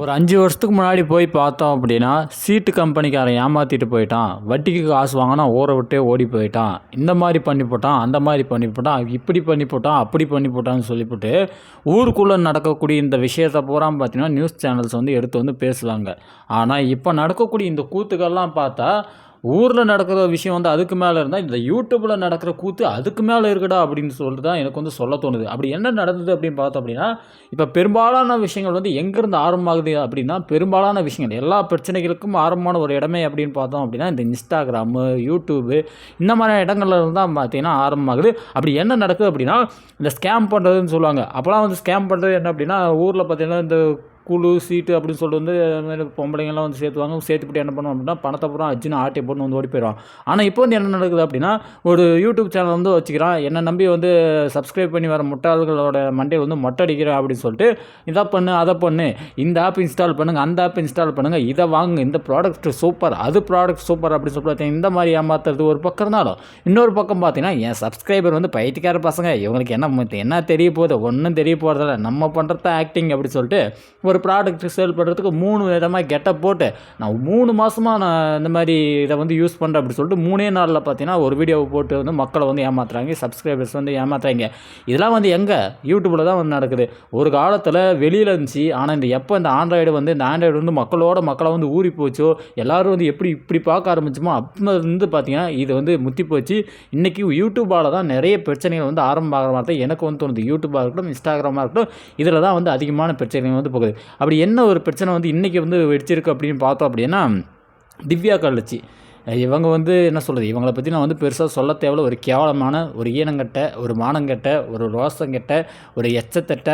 ஒரு அஞ்சு வருஷத்துக்கு முன்னாடி போய் பார்த்தோம் அப்படின்னா சீட்டு கம்பெனிக்காரன் ஏமாற்றிட்டு போயிட்டான். வட்டிக்கு காசு வாங்கினா ஊற விட்டே ஓடி போயிட்டான். இந்த மாதிரி பண்ணி போட்டான் அந்த மாதிரி பண்ணி போட்டான் இப்படி பண்ணி போட்டான் அப்படி பண்ணி போட்டான்னு சொல்லிவிட்டு ஊருக்குள்ளே நடக்கக்கூடிய இந்த விஷயத்தை பூரா பார்த்தீங்கன்னா நியூஸ் சேனல்ஸ் வந்து எடுத்து வந்து பேசுவாங்க. ஆனால் இப்போ நடக்கக்கூடிய இந்த கூத்துக்கள்லாம் பார்த்தா ஊரில் நடக்கிற விஷயம் வந்து அதுக்கு மேலே இருந்தால் இந்த யூடியூப்பில் நடக்கிற கூத்து அதுக்கு மேலே இருக்குடா அப்படின்னு சொல்லிட்டு தான் எனக்கு வந்து சொல்ல தோணுது. அப்படி என்ன நடந்தது அப்படின்னு பார்த்தோம் அப்படின்னா இப்போ பெரும்பாலான விஷயங்கள் வந்து எங்கேருந்து ஆரம்பமாகுது அப்படின்னா பெரும்பாலான விஷயங்கள் எல்லா பிரச்சனைகளுக்கும் ஆரம்பமான ஒரு இடமே அப்படின்னு பார்த்தோம் அப்படின்னா இந்த இன்ஸ்டாகிராமு யூடியூபு இந்த மாதிரி இடங்கள்ல இருந்து தான் பார்த்தீங்கன்னா ஆரம்பமாகுது. அப்படி என்ன நடக்குது அப்படின்னா இந்த ஸ்கேம் பண்ணுறதுன்னு சொல்லுவாங்க. அப்போலாம் வந்து ஸ்கேம் பண்ணுறது என்ன அப்படின்னா ஊரில் பார்த்தீங்கன்னா இந்த குழு சீட்டு அப்படின்னு சொல்லிட்டு வந்து அது மாதிரி பொம்பளைங்கள்லாம் வந்து சேர்த்துவாங்க. சேர்த்துப்பட்டு என்ன பண்ணுவோம் அப்படின்னா பணத்தை பூரா அச்சுன்னு ஆட்டை போட்டு வந்து ஓடி போயிடும் ஆனால் இப்போ வந்து என்ன நடக்குது அப்படின்னா ஒரு யூடியூப் சேனல் வந்து வச்சுக்கிறான். என்னை நம்பி வந்து சப்ஸ்கிரைப் பண்ணி வர முட்டாள்களோட மண்டே வந்து மொட்டை அடிக்கிறேன் அப்படின்னு சொல்லிட்டு இதை பண்ணு அதை பண்ணு இந்த ஆப் இன்ஸ்டால் பண்ணுங்கள் அந்த ஆப் இன்ஸ்டால் பண்ணுங்கள் இதை வாங்குங்க இந்த ப்ராடக்ட் சூப்பர் அது ப்ராடக்ட் சூப்பர் அப்படின்னு சொல்லி பார்த்தீங்கன்னா இந்த மாதிரி ஏமாத்துறது ஒரு பக்கம் இருந்தாலும் இன்னொரு பக்கம் பார்த்தீங்கன்னா என் சப்ஸ்கிரைபர் வந்து பைத்தியக்கார பசங்க. இவங்களுக்கு என்ன என்ன தெரிய போகுது? ஒன்றும் தெரிய போகிறதில்ல நம்ம பண்ணுறது ஆக்டிங் அப்படின்னு சொல்லிட்டு ஒரு ப்ராடக்ட் சேல் பண்ணுறதுக்கு மூணு விதமாக கெட்டப் போட்டு நான் மூணு மாதமாக நான் இந்த மாதிரி இதை வந்து யூஸ் பண்ணுறேன் அப்படி சொல்லிட்டு மூணே நாளில் பார்த்தீங்கன்னா ஒரு வீடியோவை போட்டு வந்து மக்களை வந்து ஏமாத்துறாங்க சப்ஸ்கிரைபர்ஸ் வந்து ஏமாத்துறாங்க. இதெல்லாம் வந்து எங்கே? யூடியூப்பில் தான் வந்து நடக்குது. ஒரு காலத்தில் வெளியில் இருந்துச்சு. ஆனால் இந்த எப்போ இந்த ஆண்ட்ராய்டு வந்து இந்த ஆண்ட்ராய்டு வந்து மக்களோட மக்களை வந்து ஊறி போச்சோ எல்லோரும் வந்து எப்படி இப்படி பார்க்க ஆரம்பிச்சோமோ அப்போ வந்து பார்த்தீங்கன்னா இது வந்து முத்தி போச்சு. இன்றைக்கி யூடியூப்பால் தான் நிறைய பிரச்சனைகள் வந்து ஆரம்பமாகிற மாதிரி தான் எனக்கு வந்து தோணுது. யூடியூப்பாக இருக்கட்டும் இன்ஸ்டாகிராமாக இருக்கட்டும் இதில் தான் வந்து அதிகமான பிரச்சனைகள் வந்து போகுது. அப்படி என்ன ஒரு பிரச்சனை வந்து இன்றைக்கி வந்து வெடிச்சிருக்கு அப்படின்னு பார்த்தோம் அப்படின்னா திவ்யா கள்ளச்சி. இவங்க வந்து என்ன சொல்கிறது இவங்களை பற்றி நான் வந்து பெருசாக சொல்ல தேவையில்ல. ஒரு கேவலமான ஒரு ஈனங்கட்ட ஒரு மானங்கெட்ட ஒரு ரோசங்கெட்ட ஒரு எச்சத்தட்ட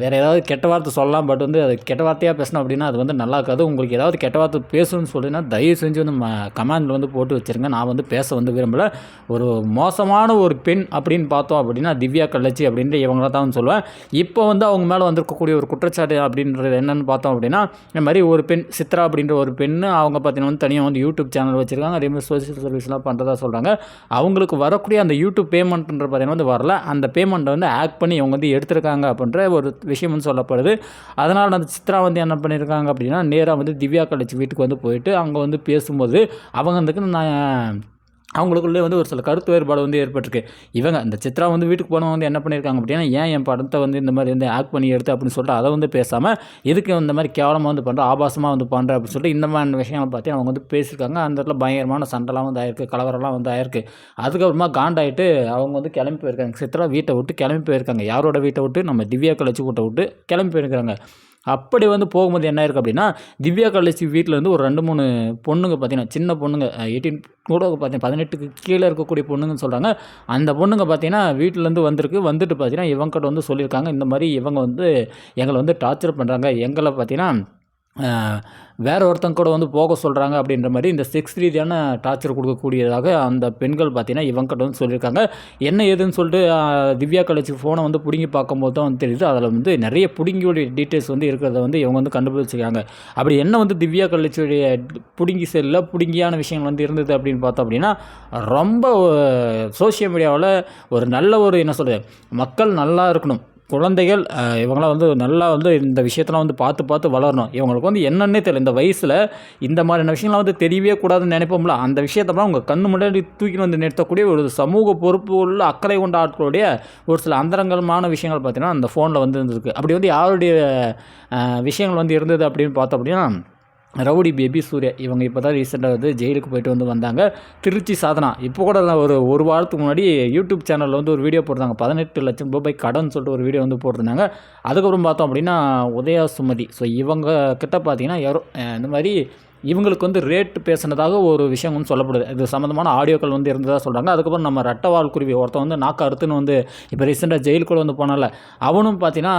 வேறு ஏதாவது கெட்ட வார்த்தை சொல்லலாம். பட் வந்து அது கெட்ட வார்த்தையாக பேசணும் அப்படின்னா அது வந்து நல்லா இருக்காது. உங்களுக்கு ஏதாவது கெட்ட வார்த்தை பேசணும்னு சொல்லினா தயவு செஞ்சு வந்து கமெண்டில் வந்து போட்டு வச்சுருங்க. நான் வந்து பேச வந்து விரும்பலை. ஒரு மோசமான ஒரு பெண் அப்படின்னு பார்த்தோம் அப்படின்னா திவ்யா கள்ளச்சி அப்படின்ட்டு இவங்கள தான் வந்து சொல்லுவேன். இப்போ வந்து அவங்க மேலே வந்திருக்கக்கூடிய ஒரு குற்றச்சாட்டு அப்படின்றது என்னன்னு பார்த்தோம் அப்படின்னா இந்த மாதிரி ஒரு பெண் சித்ரா அப்படின்ற ஒரு பெண்ணு அவங்க பார்த்தீங்கன்னா வந்து தனியாக வந்து யூடியூப் சேனல் வச்சுருக்காங்க. அதே மாதிரி சோஷியல் சர்வீஸ்லாம் பண்ணுறதா சொல்கிறாங்க அவங்களுக்கு வரக்கூடிய அந்த யூடியூப் பேமெண்ட்ன்ற பார்த்தீங்கன்னா வந்து வரல. அந்த பேமெண்ட்டை வந்து ஆக்ட் பண்ணி இவங்க வந்து எடுத்திருக்காங்க அப்படின்ற ஒரு விஷயம் வந்து சொல்லப்படுது. அதனால் அந்த சித்ரா வந்து என்ன பண்ணியிருக்காங்க அப்படின்னா நேராக வந்து திவ்யா காலேஜ் வீட்டுக்கு வந்து போயிட்டு அங்கே வந்து பேசும்போது அவங்க வந்துக்கு நான் அவங்களுக்குள்ளே வந்து ஒரு சில கருத்து வேறுபாடு வந்து ஏற்பட்டிருக்கு. இவங்க இந்த சித்ரா வந்து வீட்டுக்கு போனவங்க வந்து என்ன பண்ணியிருக்காங்க அப்படின்னா ஏன் என் படத்தை வந்து இந்த மாதிரி வந்து ஆக்ட் பண்ணி எடுத்து அப்படின்னு சொல்லிட்டு அதை வந்து பேசாமல் எதுக்கு இந்த மாதிரி கேவலமாக வந்து பண்ணுற ஆபாசமாக வந்து பண்ணுற அப்படின்னு சொல்லிட்டு இந்த மாதிரி விஷயங்களை பார்த்து அவங்க வந்து பேசியிருக்காங்க. அந்த இடத்துல பயங்கரமான சண்டைலாம் வந்து ஆயிருக்கு கலவரம்லாம் வந்து ஆயிருக்கு. அதுக்கப்புறமா காண்டாயிட்டு அவங்க வந்து கிளம்பி போயிருக்காங்க. சித்ரா வீட்டை விட்டு கிளம்பி போயிருக்காங்க. யாரோட வீட்டை விட்டு? நம்ம திவ்யா கழிச்சு வீட்டை விட்டு கிளம்பி போயிருக்காங்க. அப்படி வந்து போகும்போது என்ன இருக்குது அப்படின்னா திவ்யா கலேசி வீட்டில் வந்து ஒரு ரெண்டு மூணு பொண்ணுங்க பார்த்தீங்கன்னா சின்ன பொண்ணுங்க எயிட்டீன் கூட பார்த்தீங்கன்னா பதினெட்டுக்கு கீழே இருக்கக்கூடிய பொண்ணுங்கன்னு சொல்கிறாங்க அந்த பொண்ணுங்க பார்த்தீங்கன்னா வீட்டிலேருந்து வந்திருக்கு. வந்துட்டு பார்த்தீங்கன்னா இவங்ககிட்ட வந்து சொல்லியிருக்காங்க. இந்த மாதிரி இவங்க வந்து எங்களை வந்து டார்ச்சர் பண்ணுறாங்க எங்களை பார்த்தீங்கன்னா வேற ஒருத்தங்க கூட வந்து போக சொல்கிறாங்க அப்படின்ற மாதிரி இந்த செக்ஸ் ரீதியான டார்ச்சர் கொடுக்கக்கூடியதாக அந்த பெண்கள் பார்த்தீங்கன்னா இவங்ககிட்ட வந்து சொல்லியிருக்காங்க. என்ன ஏதுன்னு சொல்லிட்டு திவ்யா கழிச்சு ஃபோனை வந்து பிடுங்கி பார்க்கும்போது தான் வந்து தெரியுது. அதில் வந்து நிறைய பிடுங்கியுடைய டீட்டெயில்ஸ் வந்து இருக்கிறத வந்து இவங்க வந்து கண்டுபிடிச்சிருக்காங்க. அப்படி என்ன வந்து திவ்யா காலேஜுடைய பிடுங்கி செல்லில் பிடுங்கியான விஷயங்கள் வந்து இருந்தது அப்படின்னு பார்த்தோம் அப்படின்னா ரொம்ப சோஷியல் மீடியாவில் ஒரு நல்ல ஒரு என்ன சொல்கிறது மக்கள் நல்லா இருக்கணும். குழந்தைகள் இவங்களாம் வந்து நல்லா வந்து இந்த விஷயத்தெல்லாம் வந்து பார்த்து பார்த்து வளரணும். இவங்களுக்கு வந்து என்னன்னே தெரியல. இந்த வயசில் இந்த மாதிரியான விஷயங்கள்லாம் வந்து தெரியவே கூடாதுன்னு நினைப்போம்ல? அந்த விஷயத்தெல்லாம் அவங்க கண்ணு முன்னாடி தூக்கிட்டு வந்து நிறுத்தக்கூடிய ஒரு சமூக பொறுப்பு உள்ள அக்கறை கொண்ட ஆட்களுடைய ஒரு சில அந்தரங்கமான விஷயங்கள் பார்த்தீங்கன்னா அந்த ஃபோனில் வந்து இருந்திருக்கு. அப்படி வந்து யாருடைய விஷயங்கள் வந்து இருந்தது அப்படின்னு பார்த்தோம் அப்படின்னா ரவுடி பேபி சூர்யா இவங்க இப்போ தான் ரீசெண்டாக வந்து ஜெயிலுக்கு போயிட்டு வந்து வந்தாங்க. திருச்சி சாதனா இப்போ கூட ஒரு ஒரு வாரத்துக்கு முன்னாடி யூடியூப் சேனலில் வந்து ஒரு வீடியோ போட்டிருந்தாங்க. பதினெட்டு லட்சம் ரூபாய் கடன் சொல்லிட்டு ஒரு வீடியோ வந்து போட்டிருந்தாங்க. அதுக்கப்புறம் பார்த்தோம் அப்படின்னா உதயா சுமதி. ஸோ இவங்க கிட்ட பார்த்தீங்கன்னா யாரோ இந்த மாதிரி இவங்களுக்கு வந்து ரேட் பேசினதாக ஒரு விஷயம் வந்து சொல்லப்படுது. இது சம்மந்தமான ஆடியோக்கள் வந்து இருந்ததாக சொல்கிறாங்க அதுக்கப்புறம் நம்ம ரட்டவால் குருவி ஒருத்தன் வந்து நாக்கு அறுத்துன்னு வந்து இப்போ ரீசெண்டாக ஜெயிலுக்குள்ள வந்து போனால அவனும் பார்த்தீங்கன்னா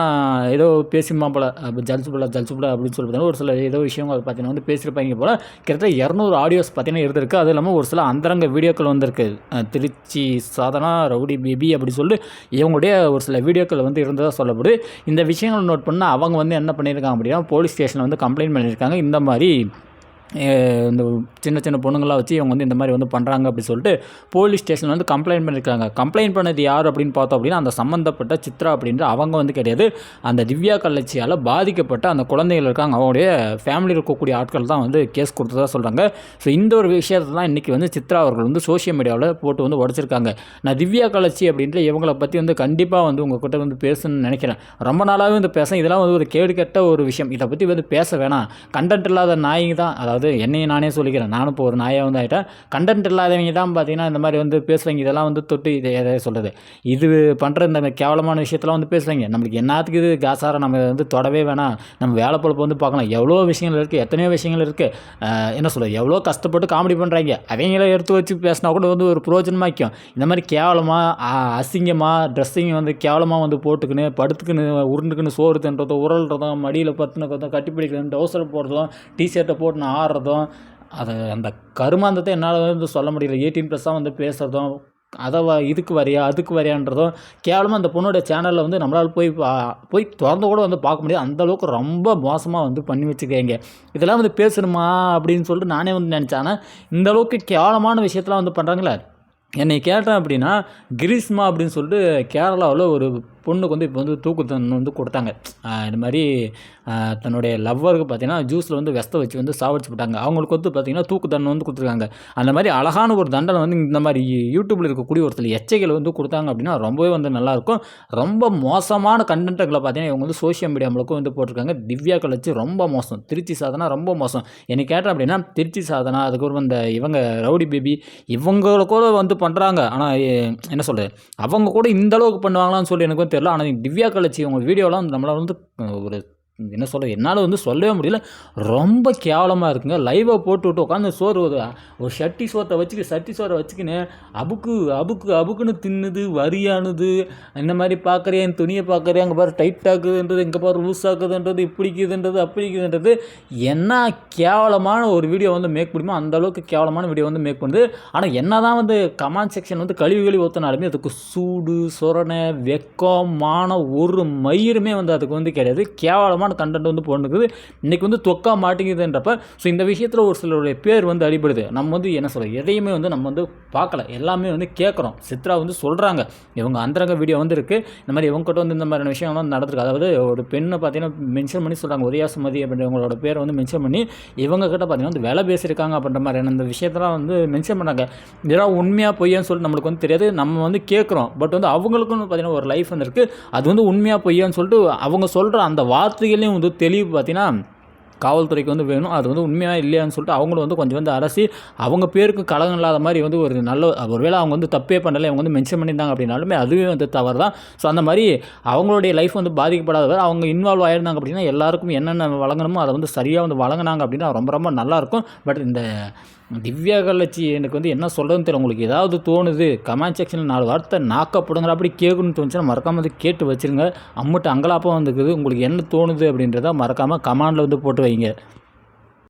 ஏதோ பேசிமா போல ஜல்சு போல ஜல்சு போல அப்படின்னு சொல்லி ஒரு சில ஏதோ விஷயங்கள் பார்த்தீங்கன்னா வந்து பேசியிருப்பாங்க போல். கிட்டத்தட்ட இரநூறு ஆடியோஸ் பார்த்தீங்கன்னா இருந்திருக்கு. அது இல்லாமல் ஒரு சில அந்தரங்க வீடியோக்கள் வந்திருக்கு. திருச்சி சாதனா ரவுடி பேபி அப்படி சொல்லி இவங்களுடைய ஒரு சில வீடியோக்கள் வந்து இருந்ததாக சொல்லப்படுது. இந்த விஷயங்கள் நோட் பண்ணால் அவங்க வந்து என்ன பண்ணியிருக்காங்க அப்படின்னா போலீஸ் ஸ்டேஷனில் வந்து கம்ப்ளைண்ட் பண்ணியிருக்காங்க. இந்த மாதிரி இந்த சின்ன சின்ன பொண்ணுங்களாம் வச்சு இவங்க வந்து இந்த மாதிரி வந்து பண்ணுறாங்க அப்படி சொல்லிட்டு போலீஸ் ஸ்டேஷன் வந்து கம்ப்ளைண்ட் பண்ணியிருக்காங்க கம்ப்ளைண்ட் பண்ணது யார் அப்படின்னு பார்த்தோம் அப்படின்னா அந்த சம்மந்தப்பட்ட சித்ரா அப்படின்ற அவங்க வந்து கிடையாது. அந்த திவ்யா கலர்ச்சியால் பாதிக்கப்பட்ட அந்த குழந்தைகள் இருக்காங்க. அவங்களுடைய ஃபேமிலியில் இருக்கக்கூடிய ஆட்கள் தான் வந்து கேஸ் கொடுத்ததாக சொல்கிறாங்க ஸோ இந்த ஒரு விஷயத்தை தான் இன்றைக்கி வந்து சித்ரா அவர்கள் வந்து சோஷியல் மீடியாவில் போட்டு வந்து உடச்சிருக்காங்க. நான் திவ்யா கலர்ச்சி அப்படின்ற இவங்களை பற்றி வந்து கண்டிப்பாக வந்து உங்கள்கிட்ட வந்து பேசணும்னு நினைக்கிறேன். ரொம்ப நாளாகவே வந்து பேச இதெல்லாம் வந்து ஒரு கேடு கெட்ட ஒரு விஷயம். இதை பற்றி வந்து பேச வேணாம். கண்டென்ட் இல்லாத நாய்ங்க தான். அதாவது என்னையும் நானே சொல்லிக்கிறேன். நானும் இப்போ ஒரு நாயாக வந்து ஆகிட்டேன் கண்டென்ட் இல்லாதவங்க தான் பார்த்தீங்கன்னா இந்த மாதிரி வந்து பேசுவாங்க இதெல்லாம் வந்து தொட்டு இதை எதை சொல்கிறது இது பண்ணுற இந்த கேவலமான விஷயத்தெல்லாம் வந்து பேசுவாங்க நம்மளுக்கு என்னத்துக்கு இது காசாரம் நம்ம வந்து தொடவே வேணாம். நம்ம வேலை பொழப்பு வந்து பார்க்கலாம். எவ்வளோ விஷயங்கள் இருக்குது எத்தனையோ விஷயங்கள் இருக்குது என்ன சொல்கிறது எவ்வளோ கஷ்டப்பட்டு காமெடி பண்ணுறாங்க அவங்கள எடுத்து வச்சு பேசினா கூட வந்து ஒரு பிரோஜனமாக்கும் இந்த மாதிரி கேவலமாக அசிங்கமாக ட்ரெஸ்ஸிங் வந்து கேவலமாக வந்து போட்டுக்கின்னு படுத்துக்கின்னு உருண்டுக்குன்னு சோறு தின்றதும் உரல்றதும் மடியில் பத்துனதும் கட்டி பிடிக்கிறதும் டவுசர் போடுறதும் டிஷர்ட்டை போட்டுன்னு ஆடுறதும் அது அந்த கருமாந்தத்தை என்னால் வந்து சொல்ல முடியல. எயிட்டீன் ப்ளஸ்ஸாக வந்து பேசுகிறதும் அதை வ இதுக்கு வரையா அதுக்கு வரையான்றதும் கேவலமாக அந்த பொண்ணோட சேனலில் வந்து நம்மளால் போய் போய் திறந்து கூட வந்து பார்க்க முடியாது. அந்த அளவுக்கு ரொம்ப மோசமாக வந்து பண்ணி வச்சுக்கேங்க இதெல்லாம் வந்து பேசணுமா அப்படின்னு சொல்லிட்டு நானே வந்து நினச்சேன். ஆனால் இந்தளவுக்கு கேவலமான விஷயத்தெலாம் வந்து பண்ணுறாங்களே என்னை கேட்டேன் அப்படின்னா கிரீஷ்மா அப்படின்னு சொல்லிட்டு கேரளாவில் ஒரு பொண்ணுக்கு வந்து இப்போ வந்து தூக்கு தண்டனை வந்து கொடுத்தாங்க. இந்த மாதிரி தன்னுடைய லவ்வருக்கு பார்த்தீங்கன்னா ஜூஸில் வந்து விஷத்தை வச்சு வந்து சாவடிச்சு போட்டாங்க. அவங்களுக்கு வந்து பார்த்திங்கன்னா தூக்கு தண்டனை வந்து கொடுத்துருக்காங்க. அந்த மாதிரி அழகான ஒரு தண்டனை வந்து இந்த மாதிரி யூடியூப்பில் இருக்கக்கூடிய ஒருத்தர் எச்சைகள் வந்து கொடுத்தாங்க அப்படின்னா ரொம்பவே வந்து நல்லாயிருக்கும். ரொம்ப மோசமான கண்டென்ட்டுகளை பார்த்தீங்கன்னா இவங்க வந்து சோஷியல் மீடியா முழுக்க வந்து போட்டிருக்காங்க. திவ்யா கழிச்சு ரொம்ப மோசம். திருச்சி சாதனா ரொம்ப மோசம். என்னை கேட்டேன் அப்படின்னா திருச்சி சாதனா அதுக்கப்புறம் இந்த இவங்க ரவுடி பேபி இவங்களுக்கூட வந்து பண்ணுறாங்க ஆனால் என்ன சொல்கிறது அவங்க கூட இந்த அளவுக்கு பண்ணுவாங்களான்னு சொல்லி எனக்கு தெரில ஆனால் திவ்யா கலச்சி அவங்க வீடியோலாம் நம்மளால் வந்து ஒரு என்ன சொல்ல என்னால் வந்து சொல்லவே முடியல. ரொம்ப கேவலமாக இருக்குங்க. லைவாக போட்டு விட்டு உட்காந்து சோறு ஒரு ஒரு சட்டி சோத்தை வச்சுக்க சட்டி சோறை வச்சுக்கின்னு அபுக்கு அபுக்கு அபுக்குன்னு தின்னுது வரியானுது. இந்த மாதிரி பார்க்குறியா என் துணியை பார்க்குறியா அங்கே பாரு டைட் ஆகுதுன்றது இங்கே பாரு லூஸ் ஆகுதுன்றது இப்படிக்குதுன்றது அப்படிக்குதுன்றது என்ன கேவலமான ஒரு வீடியோ வந்து மேக் முடியுமோ அந்தளவுக்கு கேவலமான வீடியோ வந்து மேக் பண்ணுது. ஆனால் என்ன தான் வந்து கமெண்ட் செக்ஷன் வந்து கழிவு கழுவி ஊற்றினாலுமே அதுக்கு சூடு சொரணை வெக்கம் மானம் ஒரு மயிருமே வந்து அதுக்கு வந்து கிடையாது. கேவலமாக தரமான கண்டென்ட் வந்து போட்டுக்குது இன்றைக்கி வந்து தொக்கா மாட்டேங்குதுன்றப்ப ஸோ இந்த விஷயத்தில் ஒரு சிலருடைய பேர் வந்து அடிபடுது. நம்ம வந்து என்ன சொல்கிறோம் எதையுமே வந்து நம்ம வந்து பார்க்கல. எல்லாமே வந்து கேட்குறோம். சித்ரா வந்து சொல்கிறாங்க இவங்க அந்தரங்க வீடியோ வந்து இருக்குது இந்த மாதிரி இவங்ககிட்ட வந்து இந்த மாதிரியான விஷயம் வந்து நடந்திருக்கு. அதாவது ஒரு பெண்ணை பார்த்தீங்கன்னா மென்ஷன் பண்ணி சொல்கிறாங்க ஒரே சுமதி அப்படின்றவங்களோட பேரை வந்து மென்ஷன் பண்ணி இவங்ககிட்ட பார்த்தீங்கன்னா வந்து வேலை பேசியிருக்காங்க அப்படின்ற மாதிரியான இந்த விஷயத்தெல்லாம் வந்து மென்ஷன் பண்ணாங்க. இதெல்லாம் உண்மையாக பொய்யான்னு சொல்லிட்டு நம்மளுக்கு வந்து தெரியாது. நம்ம வந்து கேட்குறோம். பட் வந்து அவங்களுக்கும் பார்த்தீங்கன்னா ஒரு லைஃப் வந்து இருக்குது அது வந்து உண்மையாக பொய்யான்னு சொல்லிட்டு அவங்க சொல்கிற அந்த வார்த்தைகளையும் வந்து தெளிவு பார்த்தீங்கன்னா காவல்துறைக்கு வந்து வேணும். அது வந்து உண்மையாக இல்லையான்னு சொல்லிட்டு அவங்களும் வந்து கொஞ்சம் வந்து அரசி அவங்க பேருக்கு கலகம் இல்லாத மாதிரி வந்து ஒரு நல்ல ஒருவேளை அவங்க வந்து தப்பே பண்ணலை அவங்க வந்து மென்ஷன் பண்ணியிருந்தாங்க அப்படின்னாலுமே அதுவே வந்து தவறு தான் ஸோ அந்த மாதிரி அவங்களுடைய லைஃப் வந்து பாதிக்கப்படாதவர் அவங்க இன்வால்வ் ஆயிருந்தாங்க அப்படின்னா எல்லாருக்கும் என்னென்ன வழங்கணுமோ அதை வந்து சரியாக வந்து வழங்கினாங்க அப்படின்னா ரொம்ப ரொம்ப நல்லாயிருக்கும் பட் இந்த திவ்யா கலட்சி எனக்கு வந்து என்ன சொல்கிறதுன்னு தெரியல. உங்களுக்கு ஏதாவது தோணுது கமெண்ட் செக்ஷனில் நாலு வார்த்தை நாக்கப்படுங்கிற அப்படி கேட்கணும்னு தோணுச்சுன்னா மறக்காமல் வந்து கேட்டு வச்சிருங்க. அம்முட்டு அங்கலாப்பம் வந்துக்குது உங்களுக்கு என்ன தோணுது அப்படின்றத மறக்காமல் கமாண்டில் வந்து போட்டு வைங்க